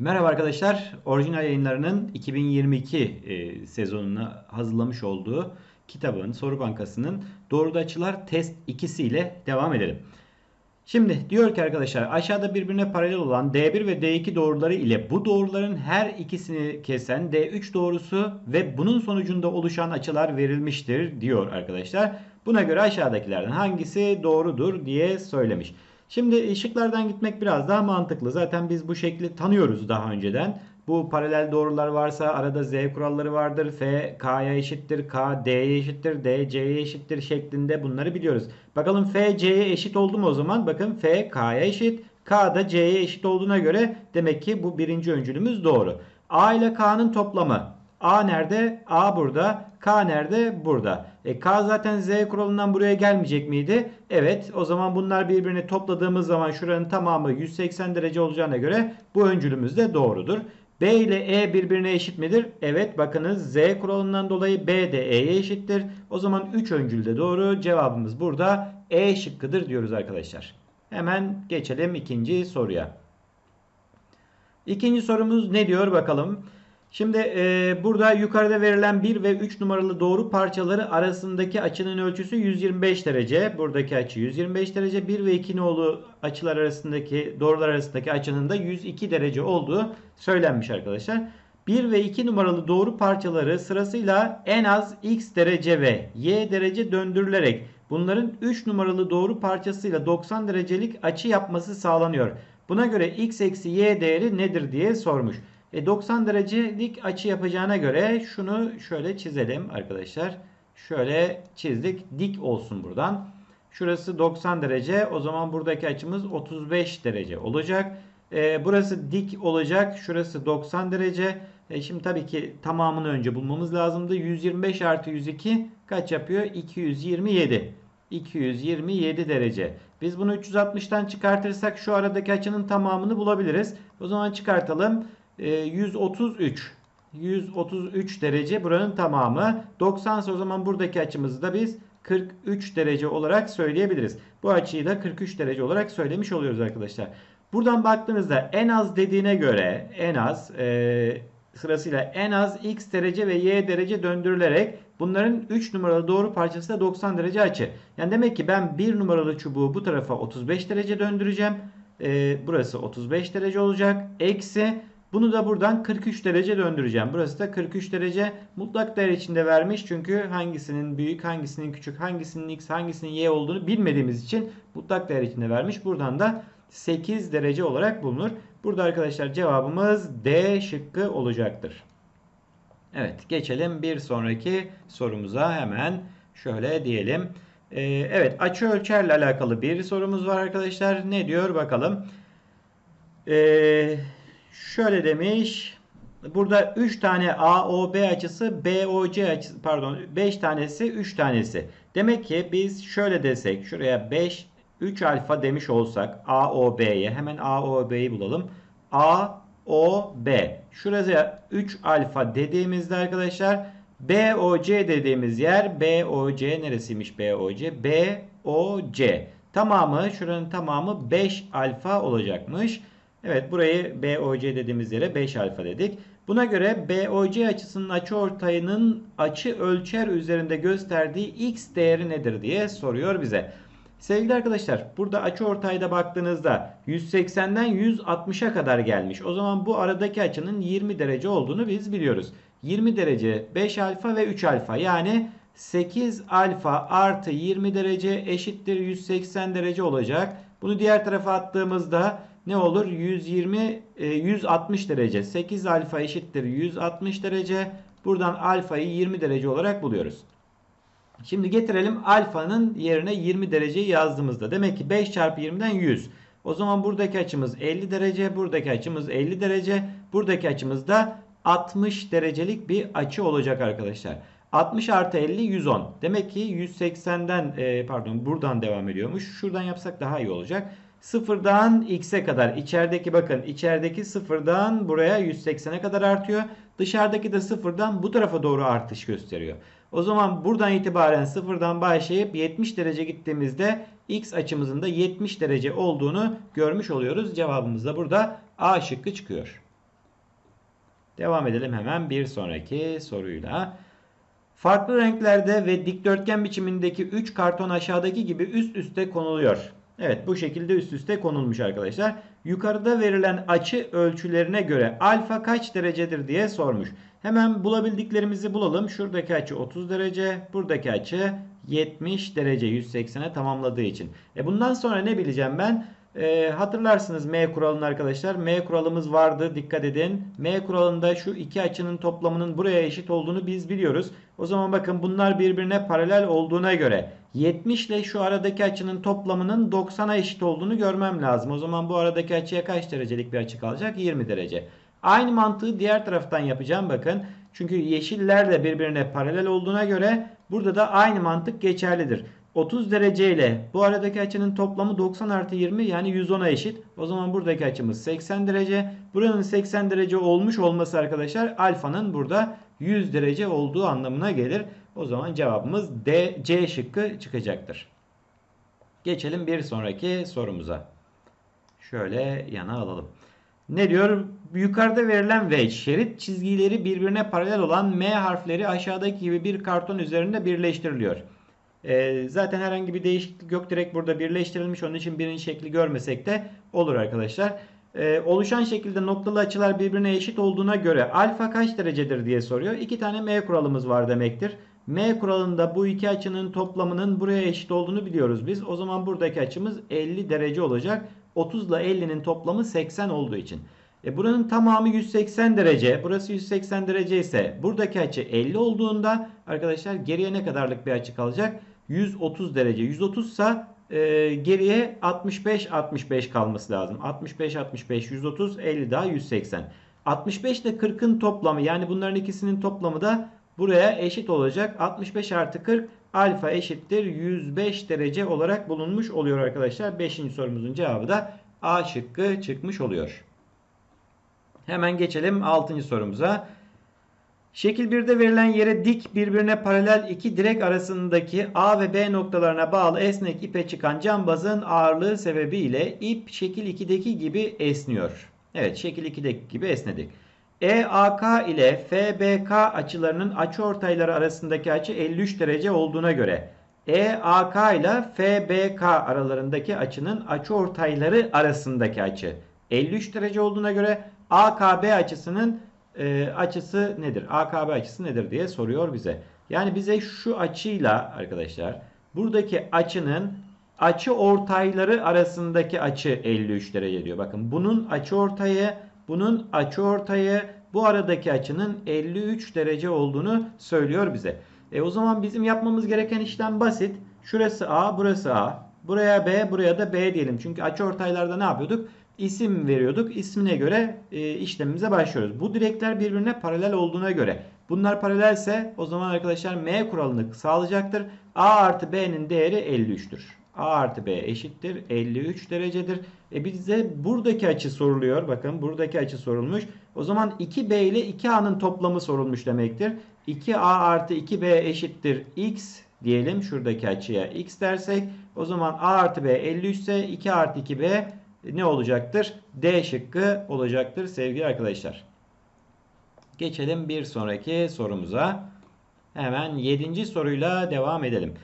Merhaba arkadaşlar. Orijinal yayınlarının 2022 e, sezonuna hazırlamış olduğu kitabın soru bankasının doğruda açılar test 2'si ile devam edelim. Şimdi diyor ki arkadaşlar aşağıda birbirine paralel olan D1 ve D2 doğruları ile bu doğruların her ikisini kesen D3 doğrusu ve bunun sonucunda oluşan açılar verilmiştir diyor arkadaşlar. Buna göre aşağıdakilerden hangisi doğrudur diye söylemiş. Şimdi ışıklardan gitmek biraz daha mantıklı. Zaten biz bu şekli tanıyoruz daha önceden. Bu paralel doğrular varsa arada z kuralları vardır. F k'ya eşittir, k d'ye eşittir, d c'ye eşittir şeklinde bunları biliyoruz. Bakalım f c'ye eşit oldu mu o zaman? Bakın f k'ya eşit, k da c'ye eşit olduğuna göre demek ki bu birinci öncülümüz doğru. a ile k'nın toplamı. A nerede? a burada. K nerede? Burada. E, K zaten Z kuralından buraya gelmeyecek miydi? Evet. O zaman bunlar birbirini topladığımız zaman şuranın tamamı 180 derece olacağına göre bu öncülümüz de doğrudur. B ile E birbirine eşit midir? Evet bakınız Z kuralından dolayı B de E'ye eşittir. O zaman 3 öncül de doğru. Cevabımız burada E şıkkıdır diyoruz arkadaşlar. Hemen geçelim ikinci soruya. İkinci sorumuz ne diyor bakalım. Şimdi e, burada yukarıda verilen 1 ve 3 numaralı doğru parçaları arasındaki açının ölçüsü 125 derece. Buradaki açı 125 derece. 1 ve 2 nolu açılar arasındaki doğrular arasındaki açının da 102 derece olduğu söylenmiş arkadaşlar. 1 ve 2 numaralı doğru parçaları sırasıyla en az x derece ve y derece döndürülerek bunların 3 numaralı doğru parçasıyla 90 derecelik açı yapması sağlanıyor. Buna göre x eksi y değeri nedir diye sormuş. E 90 derecelik açı yapacağına göre şunu şöyle çizelim arkadaşlar. Şöyle çizdik. Dik olsun buradan. Şurası 90 derece. O zaman buradaki açımız 35 derece olacak. E, burası dik olacak. Şurası 90 derece. E, şimdi tabii ki tamamını önce bulmamız lazımdı. 125 artı 102 kaç yapıyor? 227. 227 derece. Biz bunu 360'tan çıkartırsak şu aradaki açının tamamını bulabiliriz. O zaman çıkartalım. 133. Ee, 133 derece buranın tamamı. 90 o zaman buradaki açımızı da biz 43 derece olarak söyleyebiliriz. Bu açıyı da 43 derece olarak söylemiş oluyoruz arkadaşlar. Buradan baktığınızda en az dediğine göre en az e, sırasıyla en az x derece ve y derece döndürülerek bunların 3 numaralı doğru parçası da 90 derece açı. Yani demek ki ben 1 numaralı çubuğu bu tarafa 35 derece döndüreceğim. E, burası 35 derece olacak. Eksi bunu da buradan 43 derece döndüreceğim. Burası da 43 derece mutlak değer içinde vermiş. Çünkü hangisinin büyük, hangisinin küçük, hangisinin x, hangisinin y olduğunu bilmediğimiz için mutlak değer içinde vermiş. Buradan da 8 derece olarak bulunur. Burada arkadaşlar cevabımız D şıkkı olacaktır. Evet geçelim bir sonraki sorumuza hemen şöyle diyelim. Ee, evet açı ölçerle alakalı bir sorumuz var arkadaşlar. Ne diyor bakalım. Eee şöyle demiş. Burada 3 tane AOB açısı, BOC açısı pardon 5 tanesi 3 tanesi. Demek ki biz şöyle desek şuraya 5 3 alfa demiş olsak AOB'ye hemen AOB'yi bulalım. AOB. Şuraya 3 alfa dediğimizde arkadaşlar BOC dediğimiz yer BOC neresiymiş BOC? BOC. Tamamı şuranın tamamı 5 alfa olacakmış. Evet burayı BOC dediğimiz yere 5 alfa dedik. Buna göre BOC açısının açı ortayının açı ölçer üzerinde gösterdiği x değeri nedir diye soruyor bize. Sevgili arkadaşlar burada açı ortayda baktığınızda 180'den 160'a kadar gelmiş. O zaman bu aradaki açının 20 derece olduğunu biz biliyoruz. 20 derece 5 alfa ve 3 alfa yani 8 alfa artı 20 derece eşittir 180 derece olacak. Bunu diğer tarafa attığımızda ne olur? 120 160 e, derece. 8 alfa eşittir 160 derece. Buradan alfayı 20 derece olarak buluyoruz. Şimdi getirelim alfanın yerine 20 dereceyi yazdığımızda. Demek ki 5 çarpı 20'den 100. O zaman buradaki açımız 50 derece. Buradaki açımız 50 derece. Buradaki açımız da 60 derecelik bir açı olacak arkadaşlar. 60 artı 50 110. Demek ki 180'den e, pardon buradan devam ediyormuş. Şuradan yapsak daha iyi olacak. Sıfırdan x'e kadar içerideki bakın içerideki sıfırdan buraya 180'e kadar artıyor. Dışarıdaki de sıfırdan bu tarafa doğru artış gösteriyor. O zaman buradan itibaren sıfırdan başlayıp 70 derece gittiğimizde x açımızın da 70 derece olduğunu görmüş oluyoruz. Cevabımız da burada A şıkkı çıkıyor. Devam edelim hemen bir sonraki soruyla. Farklı renklerde ve dikdörtgen biçimindeki 3 karton aşağıdaki gibi üst üste konuluyor. Evet bu şekilde üst üste konulmuş arkadaşlar. Yukarıda verilen açı ölçülerine göre alfa kaç derecedir diye sormuş. Hemen bulabildiklerimizi bulalım. Şuradaki açı 30 derece, buradaki açı 70 derece 180'e tamamladığı için. E bundan sonra ne bileceğim ben? E, hatırlarsınız M kuralını arkadaşlar. M kuralımız vardı. Dikkat edin. M kuralında şu iki açının toplamının buraya eşit olduğunu biz biliyoruz. O zaman bakın bunlar birbirine paralel olduğuna göre 70 ile şu aradaki açının toplamının 90'a eşit olduğunu görmem lazım. O zaman bu aradaki açıya kaç derecelik bir açı kalacak? 20 derece. Aynı mantığı diğer taraftan yapacağım bakın. Çünkü yeşiller de birbirine paralel olduğuna göre burada da aynı mantık geçerlidir. 30 derece ile bu aradaki açının toplamı 90 artı 20 yani 110'a eşit. O zaman buradaki açımız 80 derece. Buranın 80 derece olmuş olması arkadaşlar alfanın burada 100 derece olduğu anlamına gelir. O zaman cevabımız D, C şıkkı çıkacaktır. Geçelim bir sonraki sorumuza. Şöyle yana alalım. Ne diyor? Yukarıda verilen ve şerit çizgileri birbirine paralel olan M harfleri aşağıdaki gibi bir karton üzerinde birleştiriliyor. Ee, zaten herhangi bir değişiklik yok. Direkt burada birleştirilmiş. Onun için birinci şekli görmesek de olur arkadaşlar. Ee, oluşan şekilde noktalı açılar birbirine eşit olduğuna göre alfa kaç derecedir diye soruyor. İki tane M kuralımız var demektir. M kuralında bu iki açının toplamının buraya eşit olduğunu biliyoruz biz. O zaman buradaki açımız 50 derece olacak. 30 ile 50'nin toplamı 80 olduğu için. E buranın tamamı 180 derece. Burası 180 derece ise buradaki açı 50 olduğunda arkadaşlar geriye ne kadarlık bir açı kalacak? 130 derece. 130 ise geriye 65 65 kalması lazım. 65 65 130 50 daha 180. 65 ile 40'ın toplamı yani bunların ikisinin toplamı da buraya eşit olacak. 65 artı 40 alfa eşittir 105 derece olarak bulunmuş oluyor arkadaşlar. 5. sorumuzun cevabı da A şıkkı çıkmış oluyor. Hemen geçelim 6. sorumuza. Şekil 1'de verilen yere dik birbirine paralel iki direk arasındaki A ve B noktalarına bağlı esnek ipe çıkan cambazın ağırlığı sebebiyle ip şekil 2'deki gibi esniyor. Evet şekil 2'deki gibi esnedik. EAK ile FBK açılarının açıortayları arasındaki açı 53 derece olduğuna göre EAK ile FBK aralarındaki açının açıortayları arasındaki açı 53 derece olduğuna göre AKB açısının e, açısı nedir? AKB açısı nedir diye soruyor bize. Yani bize şu açıyla arkadaşlar buradaki açının açı ortayları arasındaki açı 53 derece diyor. Bakın bunun açı ortayı, bunun açı ortayı bu aradaki açının 53 derece olduğunu söylüyor bize. E o zaman bizim yapmamız gereken işlem basit. Şurası A, burası A. Buraya B, buraya da B diyelim. Çünkü açı ortaylarda ne yapıyorduk? isim veriyorduk. İsmine göre e, işlemimize başlıyoruz. Bu direkler birbirine paralel olduğuna göre bunlar paralelse o zaman arkadaşlar M kuralını sağlayacaktır. A artı B'nin değeri 53'tür. A artı B eşittir 53 derecedir. E bize buradaki açı soruluyor. Bakın buradaki açı sorulmuş. O zaman 2B ile 2A'nın toplamı sorulmuş demektir. 2A artı 2B eşittir X diyelim. Şuradaki açıya X dersek o zaman A artı B 53 ise 2 artı 2B ne olacaktır? D şıkkı olacaktır sevgili arkadaşlar. Geçelim bir sonraki sorumuza. Hemen 7. soruyla devam edelim.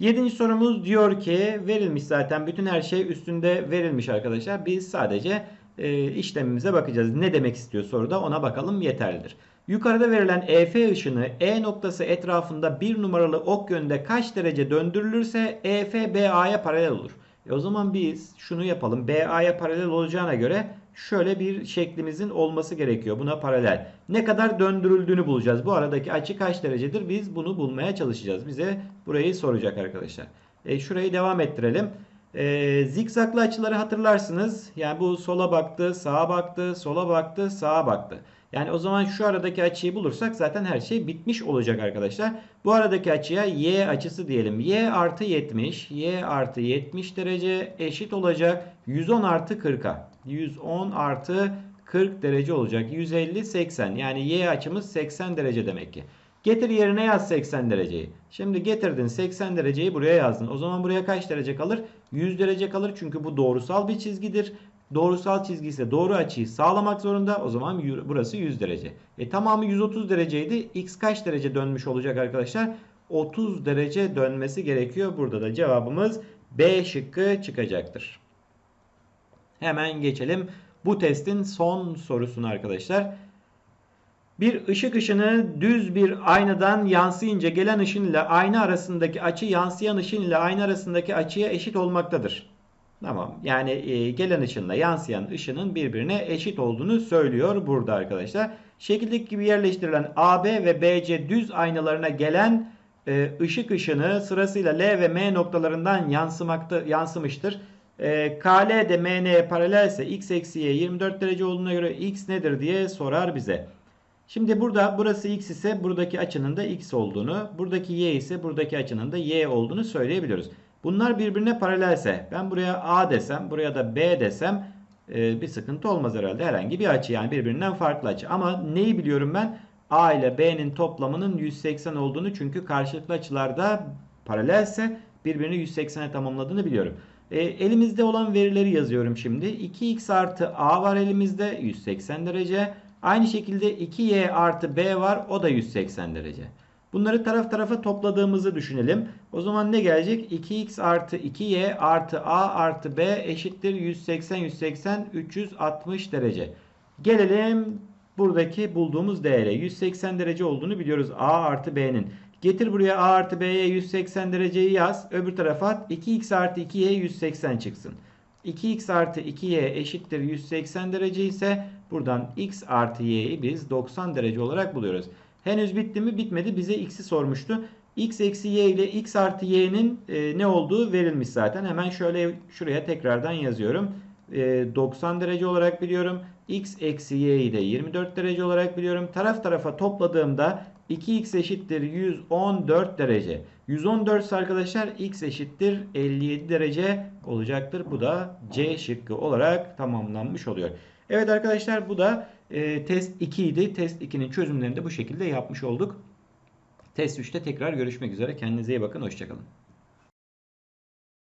7. sorumuz diyor ki verilmiş zaten bütün her şey üstünde verilmiş arkadaşlar. Biz sadece e, işlemimize bakacağız. Ne demek istiyor soruda ona bakalım yeterlidir. Yukarıda verilen EF ışını E noktası etrafında bir numaralı ok yönünde kaç derece döndürülürse EF BA'ya paralel olur. E o zaman biz şunu yapalım. BA'ya paralel olacağına göre şöyle bir şeklimizin olması gerekiyor. Buna paralel. Ne kadar döndürüldüğünü bulacağız. Bu aradaki açı kaç derecedir? Biz bunu bulmaya çalışacağız. Bize burayı soracak arkadaşlar. E şurayı devam ettirelim. E, zikzaklı açıları hatırlarsınız. Yani bu sola baktı, sağa baktı, sola baktı, sağa baktı. Yani o zaman şu aradaki açıyı bulursak zaten her şey bitmiş olacak arkadaşlar. Bu aradaki açıya y açısı diyelim. y artı 70. y artı 70 derece eşit olacak. 110 artı 40'a. 110 artı 40 derece olacak. 150 80. Yani y açımız 80 derece demek ki. Getir yerine yaz 80 dereceyi. Şimdi getirdin 80 dereceyi buraya yazdın. O zaman buraya kaç derece kalır? 100 derece kalır çünkü bu doğrusal bir çizgidir. Doğrusal çizgi ise doğru açıyı sağlamak zorunda. O zaman burası 100 derece. E tamamı 130 dereceydi. X kaç derece dönmüş olacak arkadaşlar? 30 derece dönmesi gerekiyor. Burada da cevabımız B şıkkı çıkacaktır. Hemen geçelim bu testin son sorusuna arkadaşlar. Bir ışık ışını düz bir aynadan yansıyınca gelen ışın ile ayna arasındaki açı yansıyan ışın ile ayna arasındaki açıya eşit olmaktadır. Tamam. Yani e, gelen ışınla yansıyan ışının birbirine eşit olduğunu söylüyor burada arkadaşlar. Şekildeki gibi yerleştirilen AB ve BC düz aynalarına gelen e, ışık ışını sırasıyla L ve M noktalarından yansımakta yansımıştır. E, KL de MN'ye paralelse x eksi y 24 derece olduğuna göre x nedir diye sorar bize. Şimdi burada burası x ise buradaki açının da x olduğunu, buradaki y ise buradaki açının da y olduğunu söyleyebiliyoruz. Bunlar birbirine paralelse ben buraya a desem, buraya da b desem e, bir sıkıntı olmaz herhalde. Herhangi bir açı yani birbirinden farklı açı. Ama neyi biliyorum ben? a ile b'nin toplamının 180 olduğunu çünkü karşılıklı açılarda paralelse birbirini 180'e tamamladığını biliyorum. E, elimizde olan verileri yazıyorum şimdi. 2x artı a var elimizde 180 derece. Aynı şekilde 2y artı b var o da 180 derece. Bunları taraf tarafa topladığımızı düşünelim. O zaman ne gelecek? 2x artı 2y artı a artı b eşittir 180 180 360 derece. Gelelim buradaki bulduğumuz değere. 180 derece olduğunu biliyoruz a artı b'nin. Getir buraya a artı b'ye 180 dereceyi yaz. Öbür tarafa at. 2x artı 2y 180 çıksın. 2x artı 2y eşittir 180 derece ise buradan x artı y'yi biz 90 derece olarak buluyoruz. Henüz bitti mi? Bitmedi. Bize x'i sormuştu. x eksi y ile x artı y'nin e, ne olduğu verilmiş zaten. Hemen şöyle şuraya tekrardan yazıyorum. E, 90 derece olarak biliyorum. x eksi y'yi de 24 derece olarak biliyorum. Taraf tarafa topladığımda 2x eşittir 114 derece. 114 ise arkadaşlar x eşittir 57 derece olacaktır. Bu da C şıkkı olarak tamamlanmış oluyor. Evet arkadaşlar bu da e, test 2 idi. Test 2'nin çözümlerini de bu şekilde yapmış olduk. Test 3'te tekrar görüşmek üzere. Kendinize iyi bakın. Hoşçakalın.